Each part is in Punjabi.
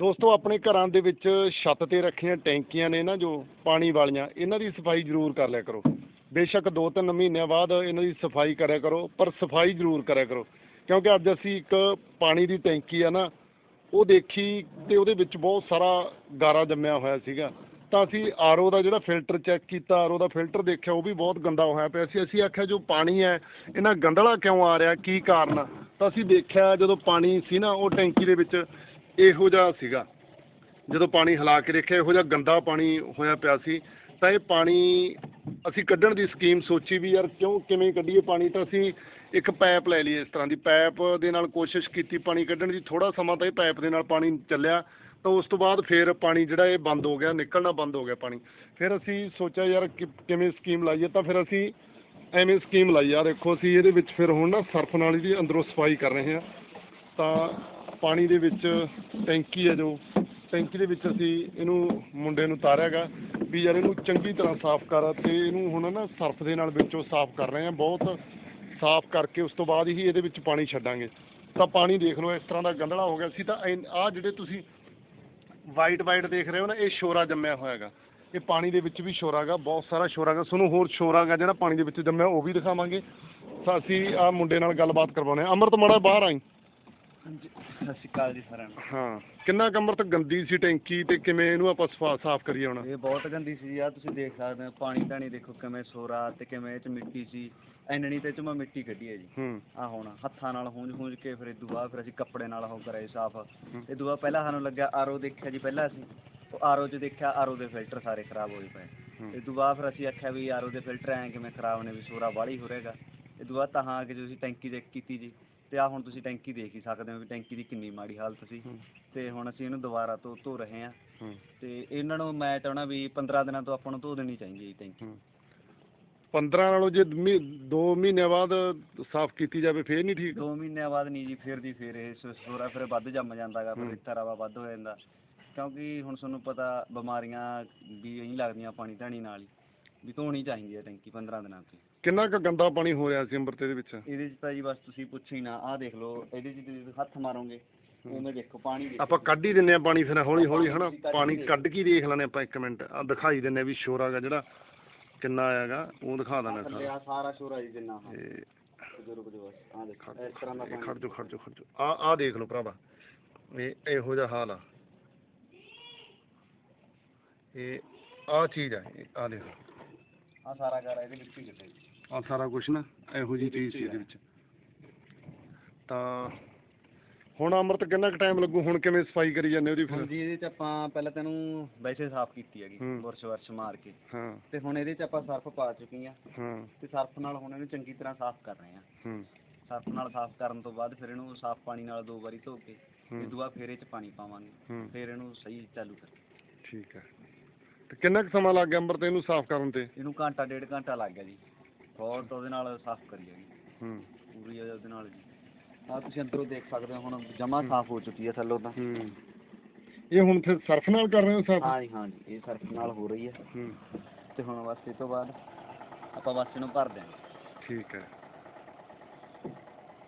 ਦੋਸਤੋ, ਆਪਣੇ ਘਰਾਂ ਦੇ ਵਿੱਚ ਛੱਤ ਤੇ ਰੱਖੀਆਂ ਟੈਂਕੀਆਂ ਨੇ ਨਾ ਜੋ ਪਾਣੀ ਵਾਲੀਆਂ, ਇਹਨਾਂ ਦੀ ਸਫ਼ਾਈ ਜ਼ਰੂਰ ਕਰ ਲਿਆ ਕਰੋ। ਬੇਸ਼ੱਕ 2-3 ਮਹੀਨਿਆਂ ਬਾਅਦ ਇਹਨਾਂ ਦੀ ਸਫ਼ਾਈ ਕਰਿਆ ਕਰੋ, ਪਰ ਸਫ਼ਾਈ ਜ਼ਰੂਰ ਕਰਿਆ ਕਰੋ। ਕਿਉਂਕਿ ਅੱਜ ਅਸੀਂ ਇੱਕ ਪਾਣੀ ਦੀ ਟੈਂਕੀ ਆ ਨਾ, ਉਹ ਦੇਖੀ ਤੇ ਉਹਦੇ ਵਿੱਚ ਬਹੁਤ ਸਾਰਾ ਗਾਰਾ ਜੰਮਿਆ ਹੋਇਆ ਸੀਗਾ। ਤਾਂ ਅਸੀਂ ਆਰਓ ਦਾ ਜਿਹੜਾ ਫਿਲਟਰ ਚੈੱਕ ਕੀਤਾ, ਆਰਓ ਦਾ ਫਿਲਟਰ ਦੇਖਿਆ, ਉਹ ਵੀ ਬਹੁਤ ਗੰਦਾ ਹੋਇਆ ਪਿਆ ਸੀ। ਅਸੀਂ ਆਖਿਆ, ਜੋ ਪਾਣੀ ਹੈ, ਇਹਨਾਂ ਗੰਦਲਾ ਕਿਉਂ ਆ ਰਿਹਾ, ਕੀ ਕਾਰਨ? ਤਾਂ ਅਸੀਂ ਦੇਖਿਆ, ਜਦੋਂ ਪਾਣੀ ਸੀ ਨਾ, ਉਹ ਟੈਂਕੀ ਦੇ ਵਿੱਚ ਇਹੋ ਜਿਹਾ ਸੀਗਾ। ਜਦੋਂ ਪਾਣੀ ਹਿਲਾ ਕੇ ਦੇਖਿਆ, ਇਹੋ ਜਿਹਾ ਗੰਦਾ ਪਾਣੀ ਹੋਇਆ ਪਿਆ ਸੀ, ਤਾਂ ਇਹ ਪਾਣੀ ਅਸੀਂ ਕੱਢਣ ਦੀ ਸਕੀਮ ਸੋਚੀ ਵੀ ਯਾਰ ਕਿਉਂ ਕਿਵੇਂ ਕੱਢੀਏ ਪਾਣੀ, ਤਾਂ ਅਸੀਂ ਇੱਕ ਪੈਪ ਲੈ ਲਈ ਇਸ ਤਰ੍ਹਾਂ ਦੀ। ਪੈਪ ਦੇ ਨਾਲ ਕੋਸ਼ਿਸ਼ ਕੀਤੀ ਪਾਣੀ ਕੱਢਣ ਦੀ ਥੋੜਾ ਸਮਾਂ ਤਾਂ ਇਹ ਪੈਪ ਦੇ ਨਾਲ ਪਾਣੀ ਚੱਲਿਆ, ਤਾਂ ਉਸ ਤੋਂ ਬਾਅਦ ਫਿਰ ਪਾਣੀ ਜਿਹੜਾ ਇਹ ਬੰਦ ਹੋ ਗਿਆ, ਨਿਕਲਣਾ ਬੰਦ ਹੋ ਗਿਆ ਪਾਣੀ। ਫਿਰ ਅਸੀਂ ਸੋਚਿਆ ਯਾਰ ਕਿ- ਕਿਵੇਂ ਸਕੀਮ ਲਾਈਏ, ਤਾਂ ਫਿਰ ਅਸੀਂ ਐਵੇਂ ਸਕੀਮ ਲਾਈ। ਆ ਦੇਖੋ, ਅਸੀਂ ਇਹਦੇ ਵਿੱਚ ਫਿਰ ਹੁਣ ਨਾ ਸਰਫ ਨਾਲ ਇਹਦੀ ਅੰਦਰੋਂ ਸਫ਼ਾਈ ਕਰ ਰਹੇ ਹਾਂ। ਤਾਂ ਪਾਣੀ ਦੇ ਵਿੱਚ ਟੈਂਕੀ ਹੈ ਜੋ, ਟੈਂਕੀ ਦੇ ਵਿੱਚ ਅਸੀਂ ਇਹਨੂੰ ਮੁੰਡੇ ਨੂੰ ਤਾਰਿਆਗਾ ਵੀ ਯਾਰ ਇਹਨੂੰ ਚੰਗੀ ਤਰ੍ਹਾਂ ਸਾਫ਼ ਕਰ ਤੇ ਇਹਨੂੰ ਹੁਣ ਨਾ ਸਰਫ ਦੇ ਨਾਲ ਵਿੱਚੋਂ ਸਾਫ਼ ਕਰ ਰਹੇ ਹਾਂ ਬਹੁਤ ਸਾਫ਼ ਕਰਕੇ ਉਸ ਤੋਂ ਬਾਅਦ ਹੀ ਇਹਦੇ ਵਿੱਚ ਪਾਣੀ ਛੱਡਾਂਗੇ। ਤਾਂ ਪਾਣੀ ਦੇਖ ਲਓ, ਇਸ ਤਰ੍ਹਾਂ ਦਾ ਗੰਧਲਾ ਹੋ ਗਿਆ ਸੀ ਤਾਂ ਆਹ ਜਿਹੜੇ ਤੁਸੀਂ ਵਾਈਟ ਵਾਈਟ ਦੇਖ ਰਹੇ ਹੋ ਨਾ, ਇਹ ਸ਼ੋਰਾ ਜੰਮਿਆ ਹੋਇਆ ਹੈਗਾ ਇਹ ਪਾਣੀ ਦੇ ਵਿੱਚ ਵੀ ਸ਼ੋਰਾ ਹੈਗਾ ਬਹੁਤ ਸਾਰਾ ਸ਼ੋਰਾ ਹੈਗਾ ਤੁਹਾਨੂੰ ਹੋਰ ਸ਼ੋਰਾ ਹੈਗਾ ਜਿਹੜਾ ਪਾਣੀ ਦੇ ਵਿੱਚ ਜੰਮਿਆ, ਉਹ ਵੀ ਦਿਖਾਵਾਂਗੇ। ਤਾਂ ਅਸੀਂ ਆ ਮੁੰਡੇ ਨਾਲ ਗੱਲਬਾਤ ਕਰਵਾਉਣੇ ਆ ਅਮਰਤ ਮਾੜਾ ਬਾਹਰ ਆਈ। ਹਾਂਜੀ। ਸਤਿ ਸ਼੍ਰੀ ਅਕਾਲ ਜੀ ਸਾਰਿਆਂ ਨੂੰ। ਹਾਂ ਕਿੰਨਾ ਕੁ ਅਮਰਤ ਗੰਦੀ ਸੀ ਟੈਂਕੀ ਤੇ ਕਿਵੇਂ ਇਹਨੂੰ ਆਪਾਂ ਸਫਾ- ਸਾਫ਼ ਕਰੀਏ ਹੁਣ? ਇਹ ਬਹੁਤ ਗੰਦੀ ਸੀ ਆ ਤੁਸੀਂ ਦੇਖ ਸਕਦੇ ਹੋ ਪਾਣੀ ਧਾਣੀ ਦੇਖੋ ਕਿਵੇਂ ਸੋਰਾ ਤੇ ਕਿਵੇਂ ਇਹ ਚ ਮਿੱਟੀ ਸੀ ਐਨਣੀ ਤੇ ਚ ਮੈਂ ਮਿੱਟੀ ਕੱਢੀ ਹੈ ਜੀ। ਹੂੰ। ਆ ਹੁਣ ਹੱਥਾਂ ਨਾਲ ਹੂੰਝ ਹੂੰਝ ਕੇ ਫਿਰ ਇਦੋਂ ਬਾਅਦ ਫਿਰ ਅਸੀਂ ਕੱਪੜੇ ਨਾਲ ਉਹ ਕਰਾਏ ਸਾਫ਼। ਇਦੋਂ ਬਾਅਦ ਪਹਿਲਾਂ ਸਾਨੂੰ ਲੱਗਿਆ ਆਰਓ ਦੇਖਿਆ ਜੀ ਪਹਿਲਾਂ ਅਸੀਂ ਉਹ ਆਰਓ 'ਚ ਦੇਖਿਆ ਆਰਓ ਦੇ ਫਿਲਟਰ ਸਾਰੇ ਖਰਾਬ ਹੋਏ ਪਏ। ਹੂੰ। ਇਦੋਂ ਬਾਅਦ ਫਿਰ ਅਸੀਂ ਆਖਿਆ ਵੀ ਆਰਓ ਦੇ ਫਿਲਟਰ ਐਂ ਕਿਵੇਂ ਖਰਾਬ ਨੇ ਵੀ ਸੋਰਾ ਬਾਹਲੀ ਹੋ ਰਹੇਗਾ। ਇਦੋਂ ਬਾਅਦ ਤਾਂ ਆ ਕੇ ਤੁਸੀਂ ਟੈਂਕੀ ਦੇਖ ਕੀਤੀ ਜੀ ਤੇ ਆ ਹੁਣ ਤੁਸੀਂ ਟੈਂਕੀ ਦੇਖ ਹੀ ਸਕਦੇ ਹੋ ਵੀ ਟੈਂਕੀ ਦੀ ਕਿੰਨੀ ਮਾੜੀ ਹਾਲਤ ਸੀ। ਤੇ ਹੁਣ ਅਸੀਂ ਇਹਨੂੰ ਦੁਬਾਰਾ ਤੋਂ ਧੋ ਰਹੇ ਹਾਂ। ਤੇ ਇਹਨਾਂ ਨੂੰ ਮੈਂ ਚਾਹਣਾ ਵੀ 15 ਦਿਨਾਂ ਤੋਂ ਆਪਾਂ ਨੂੰ ਧੋ ਦੇਣੀ ਚਾਹੀਦੀ ਹੈ ਜੀ ਟੈਂਕੀ। ਹੂੰ। 15 ਨਾਲੋਂ ਜੇ 2 ਮਹੀਨਿਆਂ ਬਾਅਦ ਸਾਫ਼ ਕੀਤੀ ਜਾਵੇ ਫੇਰ ਨਹੀਂ ਠੀਕ? ਦੋ ਮਹੀਨਿਆਂ ਬਾਅਦ ਨਹੀਂ ਜੀ ਫਿਰ ਦੀ ਫਿਰ ਇਹ ਸੋਰਾ ਫਿਰ ਵੱਧ ਜੰਮ ਜਾਂਦਾਗਾ ਫਿਰ ਹੂੰ। ਇੱਥਾ ਰਵਾ ਵੱਧ ਹੋ ਜਾਂਦਾ। ਕਿਉਂਕਿ ਹੁਣ ਤੁਹਾਨੂੰ ਪਤਾ ਬਿਮਾਰੀਆਂ ਵੀ ਇਹੀ ਲੱਗਦੀਆਂ ਪਾਣੀ ਧਾਣੀ ਨਾਲ ਹੀ। ਵੀ ਧੋਣੀ ਚਾਹੀਦੀ ਹੈ ਟੈਂਕੀ 15 ਦਿਨਾਂ ਤੇ। ਕਿੰਨਾ ਕੁ ਗੰਦਾ ਪਾਣੀ ਹੋ ਰਿਹਾ ਸੀ ਅੰਮ੍ਰਿਤ ਦੇ ਵਿੱਚ? ਇਹਦੇ 'ਚ ਤਾਂ ਜੀ ਬਸ ਤੁਸੀਂ ਪੁੱਛੋ ਹੀ ਨਾ ਆਹ ਦੇਖ ਲਓ ਇਹਦੇ 'ਚ ਤੁਸੀਂ ਹੱਥ ਮਾਰੋਗੇ ਉਵੇਂ ਦੇਖੋ ਪਾਣੀ ਦੇਖੋ। ਆਪਾਂ ਕੱਢ ਹੀ ਦਿੰਨੇ ਆ ਪਾਣੀ ਫਿਰ ਹੌਲੀ ਹੌਲੀ ਹਨਾ ਪਾਣੀ ਕੱਢ ਕੇ ਹੀ ਦੇਖ ਲੈਣੇ ਆਪਾਂ ਇੱਕ ਮਿੰਟ। ਆ ਦਿਖਾਈ ਦਿੰਨੇ ਆ ਵੀ ਸ਼ੋਰ ਹੈਗਾ ਜਿਹੜਾ ਕਿੰਨਾ ਆਇਆਗਾ ਉਹ ਦਿਖਾ ਦੇਣਾ ਥੱਲੇ ਸਾਰਾ। ਸਾਰਾ ਸ਼ੋਰਾ ਜੀ ਜਿੰਨਾ ਹਾਂ ਇਹ ਜੋ ਰੁਕ ਬਸ ਆਹ ਦੇਖੋ ਇਸ ਤਰ੍ਹਾਂ ਦਾ ਇਹ ਪਾਣੀ। ਖੜ ਜੋ ਖੜ ਜੋ ਖੜ ਜੋ ਆ ਆ ਦੇਖ ਲਓ ਭਰਾਵਾ ਇਹ ਇਹੋ ਜਿਹਾ ਹਾਲ ਆ। ਇਹ ਆ ਚੀਜ਼ ਆ ਆ ਦੇਖ ਆ ਸਾਰਾ ਘਰ ਇਹਦੇ ਵਿੱਚ ਹੀ ਕਿਤੇ ਆ ਸਾਰਾ ਕੁਝ ਨਾ ਇਹੋ ਜਿਹੀ ਚੀਜ਼ ਸੀ ਇਹਦੇ ਵਿੱਚ। ਤਾਂ ਹੁਣ ਅੰਮ੍ਰਿਤ ਕਿੰਨਾ ਕੁ ਟਾਈਮ ਲੱਗੂ? ਹੁਣ ਕਿਵੇਂ ਸਫ਼ਾਈ ਕਰੀ ਜਾਂਦੇ ਉਹਦੀ ਫਿਰ? ਜੀ ਇਹਦੇ 'ਚ ਆਪਾਂ ਪਹਿਲਾਂ ਤੈਨੂੰ ਵੈਸੇ ਸਾਫ਼ ਕੀਤੀ ਹੈਗੀ ਹੂੰ। ਬੁਰਸ਼ ਵਰਸ਼ ਮਾਰ ਕੇ। ਹਾਂ। ਤੇ ਹੁਣ ਇਹਦੇ 'ਚ ਆਪਾਂ ਸਰਫ ਪਾ ਚੁੱਕੀ ਆ ਹਾਂ। ਤੇ ਸਰਫ ਨਾਲ ਹੁਣ ਇਹਨੂੰ ਚੰਗੀ ਤਰ੍ਹਾਂ ਸਾਫ਼ ਕਰ ਰਹੇ ਆ ਹੂੰ। ਸਰਫ ਨਾਲ ਸਾਫ਼ ਕਰਨ ਤੋਂ ਬਾਅਦ ਫਿਰ ਇਹਨੂੰ ਸਾਫ਼ ਪਾਣੀ ਨਾਲ ਦੋ ਵਾਰੀ ਧੋ ਕੇ ਹੂੰ। ਤੇ ਦੁਆ ਫਿਰ ਇਹ 'ਚ ਪਾਣੀ ਪਾਵਾਂਗੇ। ਹੂੰ। ਫਿਰ ਇਹਨੂੰ ਸਹੀ ਚਾਲੂ ਕਰ ਠੀਕ ਹੈ। ਤੇ ਕਿੰਨਾ ਕੁ ਸਮਾਂ ਲੱਗ ਗਿਆ ਅੰਮ੍ਰਿਤ ਇਹਨੂੰ ਸਾਫ਼ ਕਰਨ ਤੇ? ਇਹਨੂੰ ਘੰਟਾ ਡੇਢ ਘੰਟਾ ਲੱਗ ਗਿਆ ਜੀ। ਬਹੁਤ ਉਹਦੇ ਨਾਲ ਸਾਫ਼ ਕਰੀ ਹੈਗੀ ਹੂੰ। ਪੂਰੀ ਉਹਦੇ ਨਾਲ ਜੀ। ਆ ਤੁਸੀਂ ਅੰਦਰੋਂ ਦੇਖ ਸਕਦੇ ਹੋ ਹੁਣ ਜਮਾ ਸਾਫ਼ ਹੋ ਚੁੱਕੀ ਹੈ ਥੱਲੋਂ ਤਾਂ। ਹੂੰ। ਇਹ ਹੁਣ ਫਿਰ ਸਰਫ ਨਾਲ ਕਰ ਰਹੇ ਹੋ ਸਾਫ਼? ਹਾਂ ਜੀ ਹਾਂ ਜੀ ਇਹ ਸਰਫ ਨਾਲ ਹੋ ਰਹੀ ਹੈ ਹੂੰ। ਤੇ ਹੁਣ ਬਸ ਇਹ ਤੋਂ ਬਾਅਦ ਆਪਾਂ ਬਸ ਇਹਨੂੰ ਭਰ ਦਿਆਂਗੇ। ਠੀਕ ਹੈ।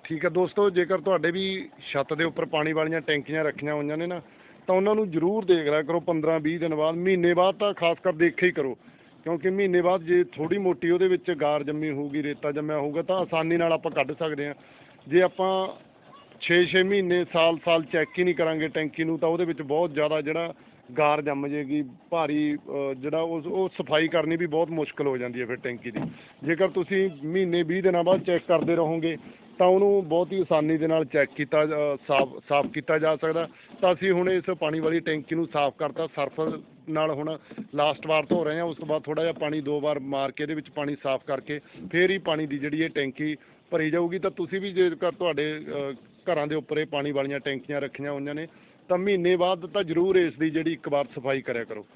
ਠੀਕ ਹੈ ਦੋਸਤੋ ਜੇਕਰ ਤੁਹਾਡੇ ਵੀ ਛੱਤ ਦੇ ਉੱਪਰ ਪਾਣੀ ਵਾਲੀਆਂ ਟੈਂਕੀਆਂ ਰੱਖੀਆਂ ਹੋਈਆਂ ਨੇ ਨਾ ਤਾਂ ਉਹਨਾਂ ਨੂੰ ਜ਼ਰੂਰ ਦੇਖ ਲਿਆ ਕਰੋ 15 20 ਦਿਨ ਬਾਅਦ। ਮਹੀਨੇ ਬਾਅਦ ਤਾਂ ਖਾਸ ਕਰ ਦੇਖਿਆ ਹੀ ਕਰੋ। ਕਿਉਂਕਿ ਮਹੀਨੇ ਬਾਅਦ ਜੇ ਥੋੜੀ ਮੋਟੀ ਉਹਦੇ ਵਿੱਚ ਗਾਰ ਜੰਮੀ ਹੋਊਗੀ, ਰੇਤਾ ਜੰਮਿਆ ਹੋਊਗਾ, ਤਾਂ ਆਸਾਨੀ ਨਾਲ ਆਪਾਂ ਕੱਢ ਸਕਦੇ ਹਾਂ। ਜੇ ਆਪਾਂ 6-6 ਮਹੀਨੇ, ਸਾਲ-ਸਾਲ ਚੈੱਕ ਹੀ ਨਹੀਂ ਕਰਾਂਗੇ ਟੈਂਕੀ ਨੂੰ, ਤਾਂ ਉਹਦੇ ਵਿੱਚ ਬਹੁਤ ਜ਼ਿਆਦਾ ਜਿਹੜਾ ਗਾਰ ਜੰਮ ਜੇਗੀ, ਭਾਰੀ ਜਿਹੜਾ ਉਸ, ਉਹ ਸਫ਼ਾਈ ਕਰਨੀ ਵੀ ਬਹੁਤ ਮੁਸ਼ਕਲ ਹੋ ਜਾਂਦੀ ਹੈ ਫਿਰ ਟੈਂਕੀ ਦੀ। ਜੇਕਰ ਤੁਸੀਂ ਮਹੀਨੇ 20 ਦਿਨਾਂ ਬਾਅਦ ਚੈੱਕ ਕਰਦੇ ਰਹੋਗੇ ਤਾਂ ਉਹਨੂੰ ਬਹੁਤ ਹੀ ਆਸਾਨੀ ਦੇ ਨਾਲ ਚੈੱਕ ਕੀਤਾ ਸਾਫ਼ ਸਾਫ਼ ਕੀਤਾ ਜਾ ਸਕਦਾ। ਤਾਂ ਅਸੀਂ ਹੁਣ ਇਸ ਪਾਣੀ ਵਾਲੀ ਟੈਂਕੀ ਨੂੰ ਸਾਫ਼ ਕਰਤਾ ਸਰਫ ਨਾਲ ਹੁਣ ਲਾਸਟ ਵਾਰ ਧੋ ਰਹੇ ਹਾਂ, ਉਸ ਤੋਂ ਬਾਅਦ ਥੋੜਾ ਜਿਹਾ ਪਾਣੀ ਦੋ ਵਾਰ ਮਾਰ ਕੇ ਇਹਦੇ ਵਿੱਚ ਪਾਣੀ ਸਾਫ਼ ਕਰਕੇ ਫੇਰ ਹੀ ਪਾਣੀ ਦੀ ਜਿਹੜੀ ਇਹ ਟੈਂਕੀ ਭਰੀ ਜਾਊਗੀ। ਤਾਂ ਤੁਸੀਂ ਵੀ ਜੇਕਰ ਤੁਹਾਡੇ ਘਰਾਂ ਦੇ ਉੱਪਰ ਇਹ ਪਾਣੀ ਵਾਲੀਆਂ ਟੈਂਕੀਆਂ ਰੱਖੀਆਂ ਹੋਈਆਂ ਨੇ, ਤਾਂ ਮਹੀਨੇ ਬਾਅਦ ਤਾਂ ਜ਼ਰੂਰ ਇਸ ਦੀ ਜਿਹੜੀ ਇੱਕ ਵਾਰ ਸਫ਼ਾਈ ਕਰਿਆ ਕਰੋ।